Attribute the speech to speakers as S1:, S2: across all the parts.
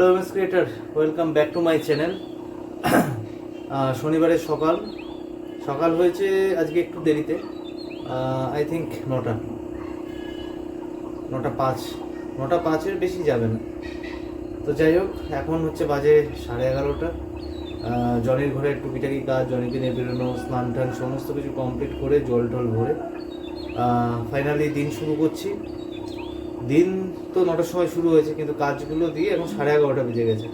S1: Hello MS creator welcome back to my channel শনিবারের সকাল। সকাল হয়েছে আজকে একটু দেরিতে। আই থিঙ্ক নটা। নটা পাঁচ। নটা পাঁচের বেশি যাবে না। তো যাই হোক এখন হচ্ছে বাজে সাড়ে এগারোটা। আহ, জনির ঘরে টুকিটাকি কাজ জনিকে নিয়ে বেরোনো স্নান টান সমস্ত কিছু কমপ্লিট করে জল টল ভরে। ফাইনালি দিন শুরু করছি। দিন তো নটার সময় শুরু হয়েছে, কিন্তু কাজগুলো দিয়ে এখন সাড়ে এগারোটা বেজে গেছে।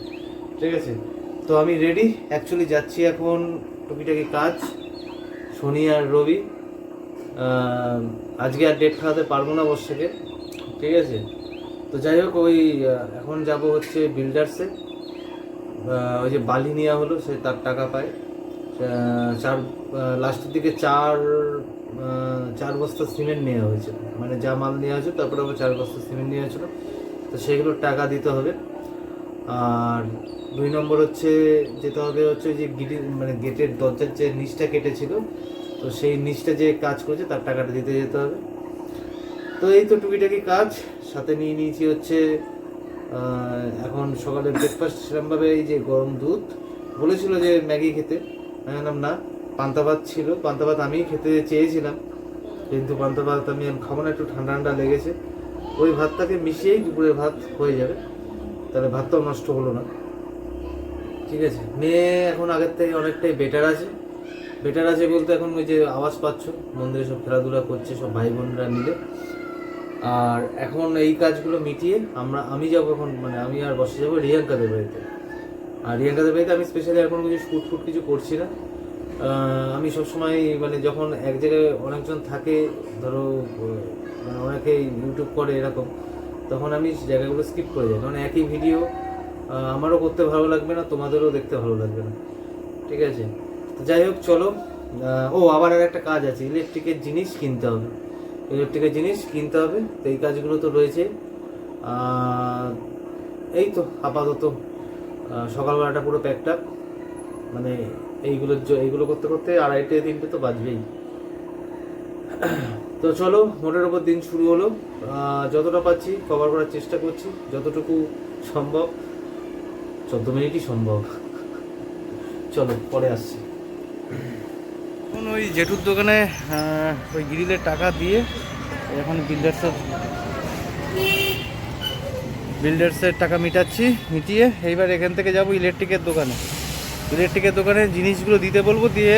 S1: ঠিক আছে? তো আমি রেডি অ্যাকচুয়ালি যাচ্ছি এখন টুকিটাকি কাজ, শনি আর রবি। আজকে আর ডেট খাওয়াতে পারব না বর্ষাকে ঠিক আছে? তো যাই হোক, ওই এখন যাব হচ্ছে বিল্ডার্সে ওই যে বালি নেওয়া হলো, সে তার টাকা পায়। চার লাস্টের দিকে চার চার বস্তা সিমেন্ট নেওয়া হয়েছে মানে যা মাল নেওয়া হয়েছে তারপরে আবার চার বস্তা সিমেন্ট নেওয়া হয়েছিল। তো সেগুলোর টাকা দিতে হবে। আর দুই নম্বর হচ্ছে, যেতে হবে হচ্ছে যে গিটি মানে গেটের দরজার যে নিচটা কেটেছিল, তো সেই নিচটা যে কাজ করেছে, তার টাকাটা দিতে যেতে হবে। তো এই তো টুকিটাকি কাজ। সাথে নিয়ে নিয়েছি হচ্ছে এখন সকালে ব্রেকফাস্ট সেরকমভাবে এই যে গরম দুধ। বলেছিল যে ম্যাগি খেতে। আমি বললাম, না পান্তা ভাত ছিল। পান্তা ভাত আমিই খেতে চেয়েছিলাম। কিন্তু পান্তা ভাত আমি খাব না, একটু ঠান্ডা ঠান্ডা লেগেছে। ওই ভাতটাকে মিশিয়েই দুপুরের ভাত হয়ে যাবে। তাহলে ভাতটাও নষ্ট হলো না। ঠিক আছে। মেয়ে এখন আগের থেকে অনেকটাই বেটার আছে। বেটার আছে বলতে এখন ওই যে আওয়াজ পাচ্ছ মন্দিরে সব খেলাধুলা করছে, সব ভাই বোনরা মিলে। আর এখন এই কাজগুলো মিটিয়ে আমরা, আমি যাব এখন মানে আমি আর বসে যাব রিয়াঙ্কাদের বাড়িতে। আর রিয়াঙ্কাদের বাড়িতে আমি স্পেশালি এখন কিছু শুট ফুট কিছু করছি না। আমি সবসময় মানে যখন এক জায়গায় অনেকজন থাকে, ধরো মানে অনেকে ইউটিউব করে এরকম, তখন আমি জায়গাগুলো স্কিপ করে যাই। কারণ একই ভিডিও আমারও করতে ভালো লাগবে না, তোমাদেরও দেখতে ভালো লাগবে না। ঠিক আছে? তো যাই হোক, চলো। ও, আবার আর একটা কাজ আছে ইলেকট্রিকের জিনিস কিনতে হবে। ইলেকট্রিকের জিনিস কিনতে হবে, তো এই কাজগুলো তো রয়েছে। এই তো, আপাতত সকালবেলাটা পুরো প্যাকড আপ মানে এইগুলোর এইগুলো করতে করতে আড়াইটে তিনটে তো বাজবেই। তো চলো, মোটের ওপর দিন শুরু হলো। যতটা পাচ্ছি কভার করার চেষ্টা করছি, যতটুকু সম্ভব। চোদ্দ মিনিটই সম্ভব? চলো, পরে আসছি। এখন ওই জেঠুর দোকানে ওই গ্রিলের টাকা দিয়ে এখন বিল্ডার্সের বিল্ডার্সের টাকা মিটাচ্ছি, মিটিয়ে এইবার এখান থেকে যাব ইলেকট্রিকের দোকানে। ইলেকট্রিকের দোকানে জিনিসগুলো দিতে বলব, দিয়ে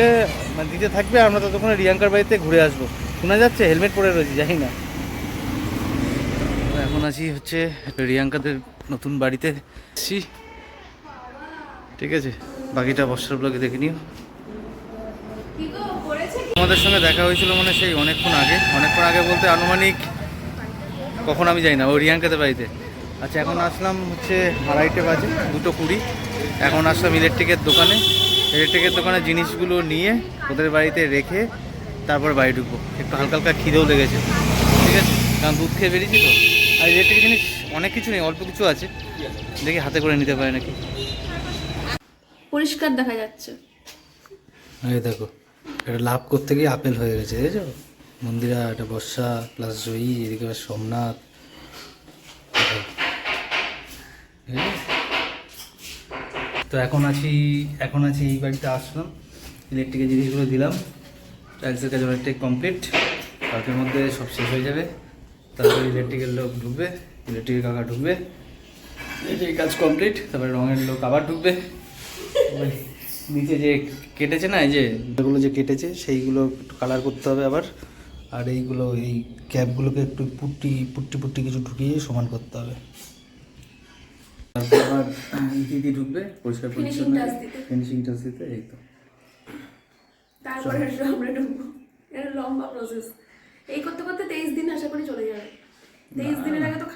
S1: মানে দিতে থাকবে আমরা ততক্ষণে রিয়াঙ্কার বাড়িতে ঘুরে আসব। শোনা যাচ্ছে? হেলমেট পরে রয়েছি, জানি না। এখন আছি হচ্ছে রিয়াঙ্কাদের নতুন বাড়িতে। এসছি ঠিক আছে, বাকিটা বর্ষার ব্লগে দেখে নিও। আমাদের সঙ্গে দেখা হয়েছিল মানে সেই অনেকক্ষণ আগে। অনেকক্ষণ আগে বলতে আনুমানিক, কখন আমি যাই না ওই রিয়াঙ্কাদের বাড়িতে। আচ্ছা এখন আসলাম হচ্ছে আড়াইটে বাজে দুটো কুড়ি। এখন আসলাম ইলেকট্রিকের দোকানে। ইলেকট্রিকের দোকানে জিনিসগুলো নিয়ে ওদের বাড়িতে রেখে তারপর বাড়ি ঢুকবো। একটু হালকা হালকা খিদেও লেগেছে। ঠিক আছে? কারণ দুধ খেয়ে বেরিয়েছি তো। আর ইলেকট্রিক জিনিস অনেক কিছু নেই অল্প কিছু আছে। দেখি হাতে করে নিতে পারে নাকি।
S2: পরিষ্কার দেখা যাচ্ছে।
S1: এই দেখো এটা লাভ করতে গিয়ে আপেল হয়ে গেছে দেখেছ মন্দিরা এটা বর্ষা প্লাস জয়ী এদিকে সোমনাথ? তো এখন আছি এখন আছি এই বাড়িতে আসলাম। ইলেকট্রিকের জিনিসগুলো দিলাম। টাইলসের কাজ অনেকটাই কমপ্লিট কালকের মধ্যে সব শেষ হয়ে যাবে। তারপরে ইলেকট্রিকের লোক ঢুকবে ইলেকট্রিকের কাকা ঢুকবে। এই কাজ কমপ্লিট তারপরে রঙের লোক আবার ঢুকবে। নিচে যে কেটেছে না এই যে এগুলো যে কেটেছে সেইগুলো একটু কালার করতে হবে আবার। আর এইগুলো এই ক্যাপগুলোকে একটু পুট্টি পুট্টি পুট্টি কিছু ঢুকিয়ে সমান করতে হবে। তারপর আবার ইতি ঢুকবে পরিষ্কার পরিচ্ছন্ন ফিনিশিং টাচ দিতে। এই তো।
S2: তারপরে আমরা ঢুকবো। এটা লম্বা প্রসেস এই করতে করতে তেইশ দিন আশা করি চলে যাবে। তেইশ দিনের আগে তো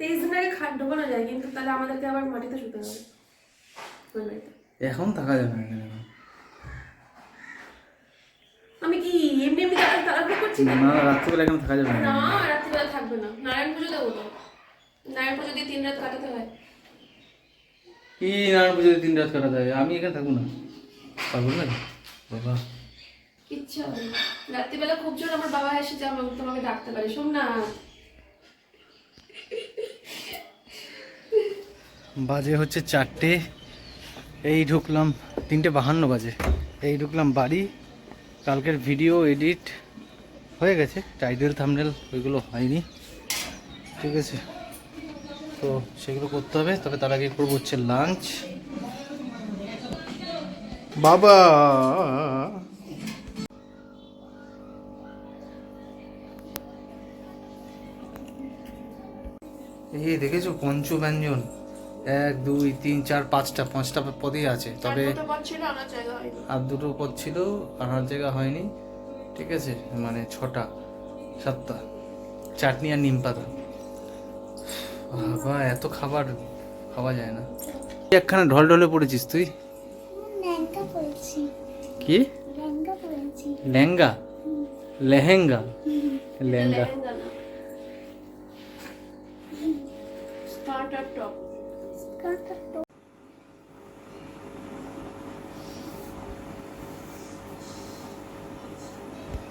S2: তেইশ আগে ঢোকানো যায় কিন্তু তাহলে আমাদেরকে আবার মাটিতে শুতে হবে।
S1: এখন থাকা যাবে না
S2: আমি কি এমনি এমনি তাড়া করছি
S1: না রাত্রিবেলা এখানে থাকা যাবে না।
S2: না রাত্রিবেলা থাকবে না। নারায়ণ পুজো দেবো তো। নারায়ণ পুজো দিয়ে তিন রাত কাটাতে হয়?
S1: কি নারায়ণ পুজোতে তিন রাত কাটাতে হবে আমি এখানে থাকব না। পারব না? বাবা।
S2: হবে রাত্রিবেলা খুব জোর আমার বাবা এসে যে তোমাকে ডাকতে পারে। শোন না।
S1: বাজে হচ্ছে চারটে। এই ঢুকলাম তিনটে বাহান্ন বাজে। এই ঢুকলাম বাড়ি। কালকের ভিডিও এডিট হয়ে গেছে। টাইটেল থামনেল ওইগুলো হয়নি। ঠিক আছে। তো সেগুলো করতে হবে তবে তার আগে করব হচ্ছে লাঞ্চ বাবা! এই দেখেছ পঞ্চব্যঞ্জন এক দুই তিন চার পাঁচটা পাঁচটা পদেই আছে তবে আর দুটো পদ ছিল আনার জায়গা হয়নি ঠিক আছে? মানে ছটা সাতটা চাটনি আর নিম পাতা। বাবা এত খাবার খাওয়া যায় না। একখানে ঢল ঢলে পড়েছিস তুই? কি? লেহেঙ্গা? লেহেঙ্গা। লেহেঙ্গা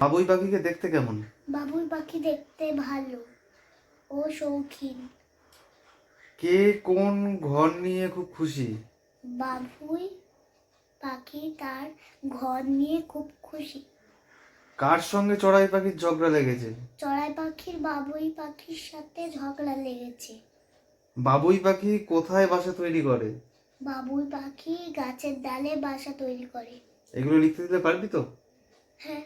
S1: বাবুই পাখিকে দেখতে কেমন?
S3: বাবুই পাখি দেখতে ভালো। ও শৌখিন।
S1: কে কোন ঘর নিয়ে খুব খুশি?
S3: বাবুই পাখি তার ঘর নিয়ে খুব খুশি।
S1: কার সঙ্গে চড়াই পাখির ঝগড়া লেগেছে?
S3: চড়াই পাখির বাবুই পাখির সাথে ঝগড়া লেগেছে।
S1: বাবুই পাখি কোথায় বাসা তৈরি করে?
S3: বাবুই পাখি গাছের ডালে বাসা তৈরি করে।
S1: এগুলো লিখতে দিতে পারবি তো?
S3: হ্যাঁ।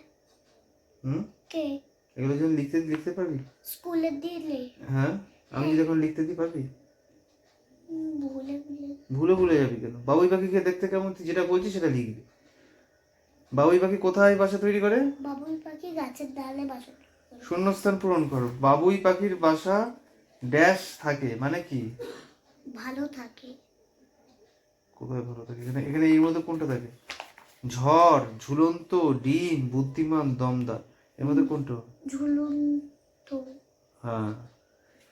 S1: হুম?
S3: কে?
S1: এগুলো যদি লিখতে লিখতে পারবি?
S3: স্কুলে দিলে।
S1: হ্যাঁ আমি যখন লিখতে দিই পারবি?
S3: ভুলে ভুলে
S1: ভুলে ভুলে যাবি কেন? বাবুই পাখিকে দেখতে কেমন তুই যেটা বলছিস সেটা লিখবি। বাবুই পাখি কোথায় বাসা তৈরি করে?
S3: বাবুই পাখি গাছের ডালে বাসা
S1: শূন্যস্থান পূরণ করো। বাবুই পাখির বাসা ড্যাশ থাকে মানে কি?
S3: ভালো থাকে।
S1: কোথায় ভালো থাকে? এখানে এখানে এর মধ্যে কোনটা থাকে? ঝড় ঝুলন্ত ডিম বুদ্ধিমান দমদার। এর মধ্যে কোনটা?
S3: ঝুলন্ত।
S1: হ্যাঁ।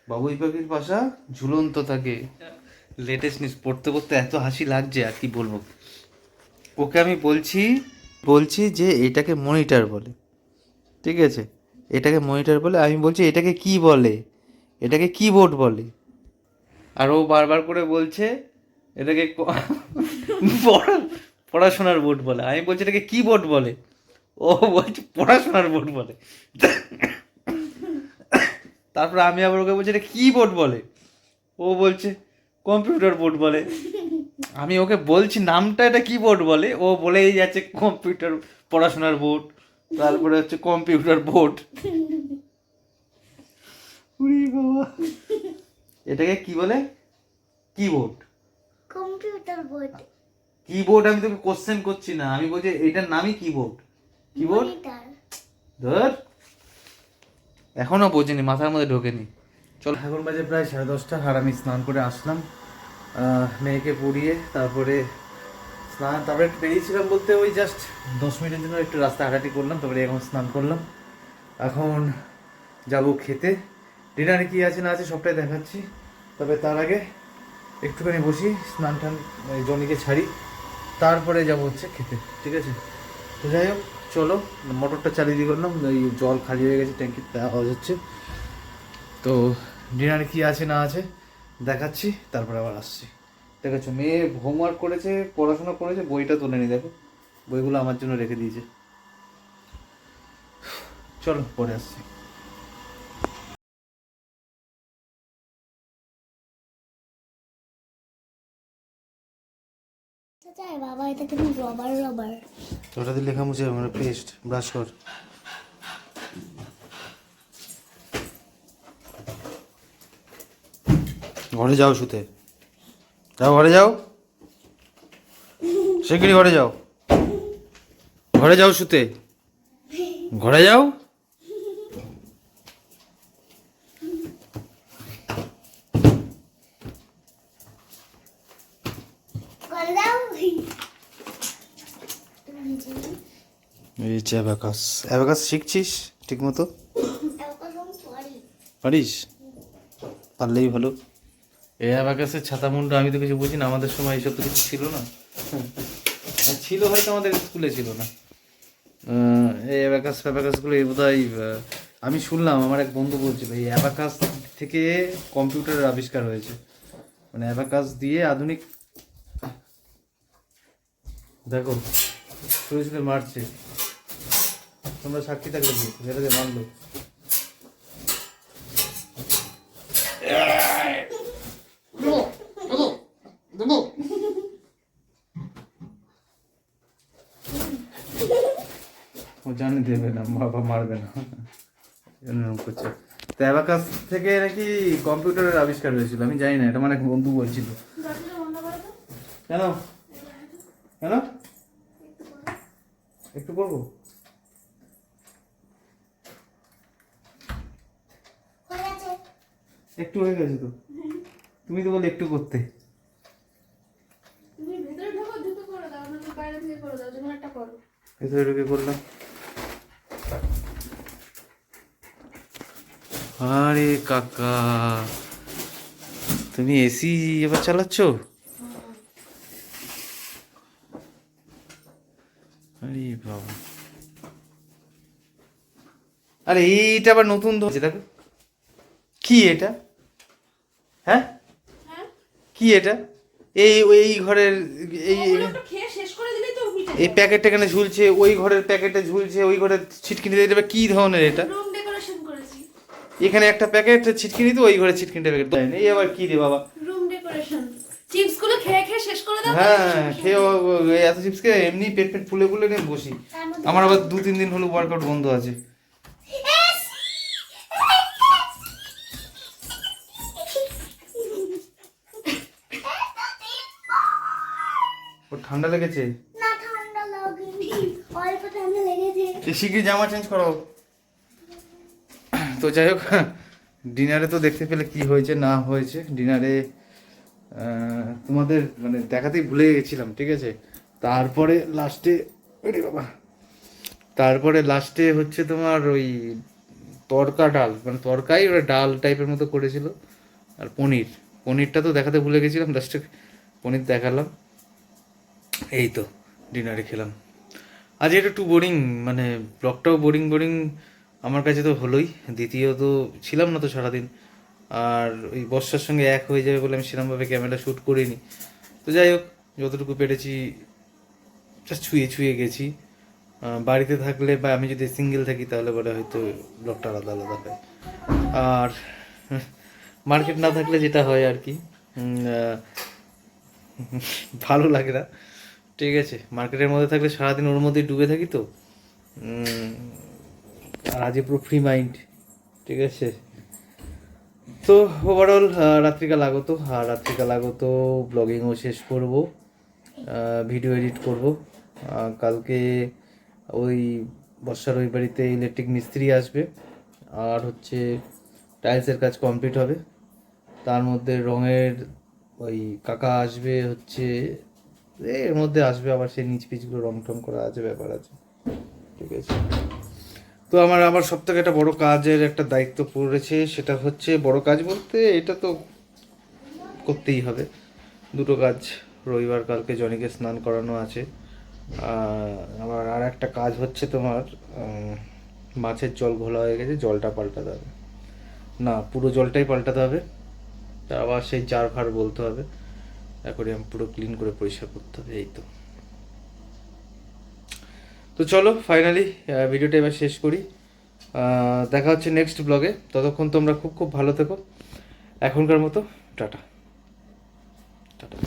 S1: বাবুই পাখির বাসা ঝুলন্ত থাকে। লেটেস্ট নিউজ পড়তে পড়তে এত হাসি লাগছে, আর কি বলব? ওকে আমি বলছি বলছি যে এটাকে মনিটর বলে। ঠিক আছে? এটাকে মনিটর বলে, আমি বলছি এটাকে কি বলে? এটাকে কিবোর্ড বলে। আর ও বারবার করে বলছে, এটাকে পড়াশোনার বোর্ড বলে। আমি বলছি এটাকে কিবোর্ড বলে। ও বলছে পড়াশোনার বোর্ড বলে। তারপরে আমি আবার ওকে বলছি, এটা কিবোর্ড বলে। ও বলছে কম্পিউটার বোর্ড বলে। আমি ওকে বলছি নামটা এটা কিবোর্ড বলে। ও বলেই যাচ্ছে কম্পিউটার পড়াশোনার বোর্ড তারপরে হচ্ছে কম্পিউটার বোর্ড। বাবা। এটাকে কি বলে? Keyboard
S3: computer board.
S1: কিবোর্ড আমি তোকে কোশ্চেন করছি না আমি বলছি এটার নামই কিবোর্ড কিবোর্ড ধর। এখনও বোঝেনি মাথার মধ্যে ঢোকেনি। চল। এখন বাজে প্রায় সাড়ে দশটা আর আমি স্নান করে আসলাম। মেয়েকে পড়িয়ে তারপরে স্নান, তারপরে একটু বেরিয়েছিলাম বলতে ওই জাস্ট দশ মিনিটের জন্য একটু রাস্তা হাঁটাহাঁটি করলাম, তারপরে এখন স্নান করলাম। এখন যাব খেতে। ডিনারে কী আছে না আছে সবটাই দেখাচ্ছি। তবে তার আগে একটুখানি বসি, স্নান টান জনিকে ছাড়ি। তারপরে যাব হচ্ছে খেতে, ঠিক আছে? তো যাই হোক, চলো, মোটরটা চালিয়ে দিয়ে করলাম। ওই জল খালি হয়ে গেছে, ট্যাঙ্কিতে আওয়াজ হচ্ছে তো ডিনারে কি আছে না আছে দেখাচ্ছি তারপরে আবার আসছি। দেখেছ মেয়ে হোমওয়ার্ক করেছে পড়াশোনা করেছে বইটা তুলে নি দেখো। বইগুলো আমার জন্য রেখে দিয়েছে। চলো পরে আসছি।
S3: বাবা এটা কিন্তু রবার রবার
S1: ওটা দিয়ে লেখা মুছে মানে পেস্ট ব্রাশ কর। ঘরে যাও শুতে। যাও ঘরে যাও। শিগগিরি ঘরে যাও। ঘরে যাও শুতে। ঘরে যাও।
S3: করে দাও
S1: এই যে অ্যাবাকাস। অ্যাবাকাস শিখছিস ঠিক মতো পারিস? পারলেই ভালো। এই অ্যাবাকাসের ছাতা মুন্ডা, আমি তো কিছু বুঝি না, আমাদের সময় এইসব তো কিছু ছিল না। ছিল হয়তো আমাদের স্কুলে ছিল না। এই অ্যাবাকাস ফ্যাবাকাসগুলো এই বোধ আমি শুনলাম, আমার এক বন্ধু বলছিল, এই অ্যাবাকাস থেকে কম্পিউটারের আবিষ্কার হয়েছে। মানে অ্যাবাকাস দিয়ে আধুনিক, দেখো ছুঁড়ে মারছে। তোমরা সাক্ষী থাকলে কি? মেরে দিয়ে মারলো ও জানে দেবে না বাবা মারবে না। এরকম করছে। তো অ্যাবাকাস থেকে নাকি কম্পিউটারের আবিষ্কার হয়েছিল আমি জানি না এটা মানে এক বন্ধু বলছিল। কেন? কেন? একটু করব? একটু হয়ে গেছে তো। তুমি তো বলে একটু করতে
S2: তুমি ভেতরে ঢোকো দুটো করে দাও না তো বাইরে থেকে করে দাও যেমন একটা করো
S1: ভেতরে ঢুকে করলাম আরে কাকা তুমি এসি এবার চালাচ্ছ? আরে বাবা। আরে এইটা আবার নতুন ধরছে দেখো। কি এটা? হ্যাঁ?
S2: হ্যাঁ?
S1: কি এটা? এই এই ঘরের এই এই প্যাকেট এখানে ঝুলছে ওই ঘরের প্যাকেটে ঝুলছে ওই ঘরের ছিটকিনি দিয়ে দেবে কি ধরনের এটা? এখানে একটা প্যাকেট ছিটকিনি তো ওই ঘরে ছিটকিনিটা প্যাকেট। এই আবার কি রে বাবা?
S2: রুম ডেকোরেশন খেয়ে খেয়ে শেষ করে দাও
S1: হ্যাঁ খেয়ে এত চিপস খেয়ে এমনি পেট পেট ফুলে ফুলে নিয়ে বসি আমার আবার দু তিন দিন হলো ওয়ার্কআউট বন্ধ আছে। ওর ঠান্ডা লেগেছে?
S3: না ঠান্ডা লাগেনি। অল্প ঠান্ডা লেগেছে।
S1: শিগগির জামা চেঞ্জ করো। তো যাই হোক ডিনারে তো দেখতে পেলে কি হয়েছে না হয়েছে। ডিনারে তোমাদের মানে দেখাতেই ভুলে গেছিলাম ঠিক আছে? তারপরে লাস্টে আরে বাবা। তারপরে লাস্টে হচ্ছে তোমার ওই তরকা ডাল মানে তরকাই ওরা ডাল টাইপের মতো করেছিল। আর পনির পনিরটা তো দেখাতে ভুলে গেছিলাম লাস্টে পনির দেখালাম। এই তো ডিনারে খেলাম। আজ এটা একটু বোরিং মানে ব্লগটাও বোরিং বোরিং আমার কাছে তো হলোই। দ্বিতীয়ত ছিলাম না তো সারাদিন। আর ওই বর্ষার সঙ্গে এক হয়ে যাবে বলে আমি সেরকমভাবে ক্যামেরা শ্যুট করিনি। তো যাই হোক, যতটুকু পেরেছি জাস্ট ছুঁয়ে ছুঁয়ে গেছি। বাড়িতে থাকলে বা আমি যদি সিঙ্গেল থাকি তাহলে বলে হয়তো ব্লগটা আলাদা আলাদা হয়। আর মার্কেট না থাকলে যেটা হয় আর কি ভালো লাগে না। ঠিক আছে মার্কেটের মধ্যে থাকলে সারাদিন ওর মধ্যেই ডুবে থাকি তো। আর আজকে পুরো ফ্রি মাইন্ড ঠিক আছে। তো ওভারঅল রাত্রিকাল আগত, আর রাত্রিকাল আগত ব্লগিংও শেষ করব ভিডিও এডিট করব। কালকে ওই বর্ষার ওই বাড়িতে ইলেকট্রিক মিস্ত্রি আসবে, আর হচ্ছে টাইলসের কাজ কমপ্লিট হবে। তার মধ্যে রঙের ওই কাকা আসবে হচ্ছে এর মধ্যে আসবে আবার সেই নিচ পিচগুলো রং টং করা আছে, ব্যাপার আছে। ঠিক আছে? তো আমার আমার সব থেকে একটা বড় কাজের একটা দায়িত্ব পড়েছে, সেটা হচ্ছে বড় কাজ বলতে এটা তো করতেই হবে। দুটো কাজ রবিবার, কালকে জনিকে স্নান করানো আছে। আমার আর একটা কাজ হচ্ছে তোমার মাছের জল ঘোলা হয়ে গেছে, জলটা পাল্টাতে হবে। না, পুরো জলটাই পাল্টাতে হবে। আবার সেই জার ফার বলতে হবে। অ্যাকোরিয়াম পুরো ক্লিন করে পরিষ্কার করতে হবে, এই তো। তো চলো ফাইনালি ভিডিওটা এবার শেষ করি। দেখা হচ্ছে নেক্সট ব্লগে ততক্ষণ তোমরা খুব খুব ভালো থেকো। এখনকার মতো, টাটা। টাটা।